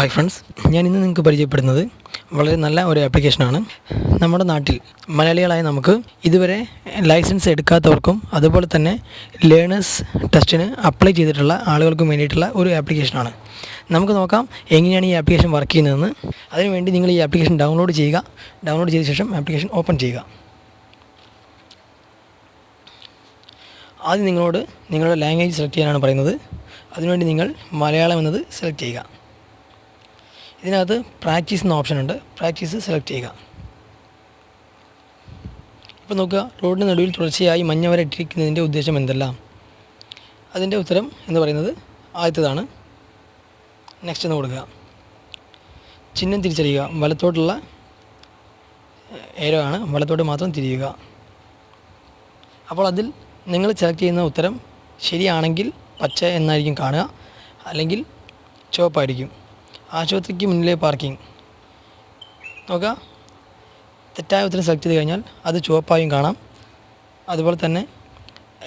Hi friends ഞാൻ ഇന്ന് നിങ്ങൾക്ക് പരിചയപ്പെടുന്നത് വളരെ നല്ല ഒരു ആപ്ലിക്കേഷനാണ് നമ്മുടെ നാട്ടിൽ മലയാളികളായ നമുക്ക് ഇതുവരെ ലൈസൻസ് എടുക്കാത്തവർക്കും അതുപോലെ തന്നെ ലേണേഴ്സ് ടെസ്റ്റിന് അപ്ലൈ ചെയ്തിട്ടുള്ള ആളുകൾക്കും വേണ്ടിയിട്ടുള്ള ഒരു ആപ്ലിക്കേഷനാണ് നമുക്ക് നോക്കാം എങ്ങനെയാണ് ഈ ആപ്ലിക്കേഷൻ വർക്ക് ചെയ്യുന്നതെന്ന്. അതിനുവേണ്ടി നിങ്ങൾ ഈ ആപ്ലിക്കേഷൻ ഡൗൺലോഡ് ചെയ്യുക. ഡൗൺലോഡ് ചെയ്ത ശേഷം ആപ്ലിക്കേഷൻ ഓപ്പൺ ചെയ്യുക. ആദ്യം നിങ്ങളോട് നിങ്ങളുടെ ലാംഗ്വേജ് സെലക്ട് ചെയ്യാനാണ് പറയുന്നത്. അതിനുവേണ്ടി നിങ്ങൾ മലയാളം എന്നത് സെലക്ട് ചെയ്യുക. ഇതിനകത്ത് പ്രാക്ടീസ് എന്ന ഓപ്ഷൻ ഉണ്ട്. പ്രാക്ടീസ് സെലക്ട് ചെയ്യുക. ഇപ്പോൾ നോക്കുക റോഡിന് നടുവിൽ തുടർച്ചയായി മഞ്ഞ വരെ ഇട്ടിരിക്കുന്നതിന്റെ ഉദ്ദേശം എന്തെല്ലാം? അതിന്റെ ഉത്തരം എന്ന് പറയുന്നത് ആദ്യത്തേതാണ്. നെക്സ്റ്റ് എന്ന് കൊടുക്കുക. ചിഹ്നം തിരിച്ചറിയുക. വലത്തോട്ടുള്ള ഏരോ ആണ്. വലത്തോട്ട് മാത്രം തിരിയുക. അപ്പോൾ അതിൽ നിങ്ങൾ സെലക്ട് ചെയ്യുന്ന ഉത്തരം ശരിയാണെങ്കിൽ പച്ച എന്നായിരിക്കും കാണുക. അല്ലെങ്കിൽ ചുവപ്പായിരിക്കും. ആശുപത്രിക്ക് മുന്നിലെ പാർക്കിംഗ്. നോക്കുക തെറ്റായ ഉത്തരം സെലക്ട് ചെയ്ത് കഴിഞ്ഞാൽ അത് ചുവപ്പായും കാണാം. അതുപോലെ തന്നെ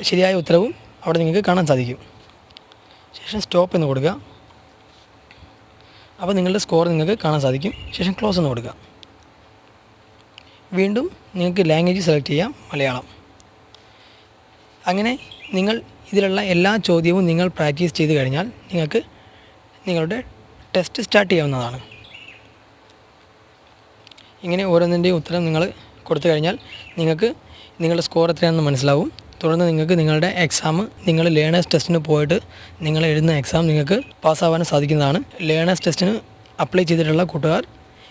ശരിയായ ഉത്തരവും അവിടെ നിങ്ങൾക്ക് കാണാൻ സാധിക്കും. ശേഷം സ്റ്റോപ്പ് എന്ന് കൊടുക്കുക. അപ്പോൾ നിങ്ങളുടെ സ്കോർ നിങ്ങൾക്ക് കാണാൻ സാധിക്കും. ശേഷം ക്ലോസ് എന്ന് കൊടുക്കുക. വീണ്ടും നിങ്ങൾക്ക് ലാംഗ്വേജ് സെലക്ട് ചെയ്യാം. മലയാളം. അങ്ങനെ നിങ്ങൾ ഇതിലുള്ള എല്ലാ ചോദ്യവും നിങ്ങൾ പ്രാക്ടീസ് ചെയ്ത് കഴിഞ്ഞാൽ നിങ്ങൾക്ക് നിങ്ങളുടെ ടെസ്റ്റ് സ്റ്റാർട്ട് ചെയ്യാവുന്നതാണ്. ഇങ്ങനെ ഓരോന്നിന്റെയും ഉത്തരം നിങ്ങൾ കൊടുത്തു കഴിഞ്ഞാൽ നിങ്ങൾക്ക് നിങ്ങളുടെ സ്കോർ എത്രയാണെന്ന് മനസ്സിലാവും. തുടർന്ന് നിങ്ങൾക്ക് നിങ്ങളുടെ എക്സാം നിങ്ങൾ ലേണേഴ്സ് ടെസ്റ്റിന് പോയിട്ട് നിങ്ങൾ എഴുതുന്ന എക്സാം നിങ്ങൾക്ക് പാസ്സാവാൻ സാധിക്കുന്നതാണ്. ലേണേഴ്സ് ടെസ്റ്റിന് അപ്ലൈ ചെയ്തിട്ടുള്ള കൂട്ടുകാർ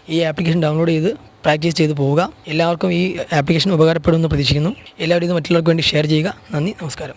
ഈ ആപ്ലിക്കേഷൻ ഡൗൺലോഡ് ചെയ്ത് പ്രാക്ടീസ് ചെയ്ത് പോവുക. എല്ലാവർക്കും ഈ ആപ്ലിക്കേഷൻ ഉപകാരപ്പെടുമെന്ന് പ്രതീക്ഷിക്കുന്നു. എല്ലാവരും ഇത് മറ്റുള്ളവർക്ക് വേണ്ടി ഷെയർ ചെയ്യുക. നന്ദി നമസ്കാരം.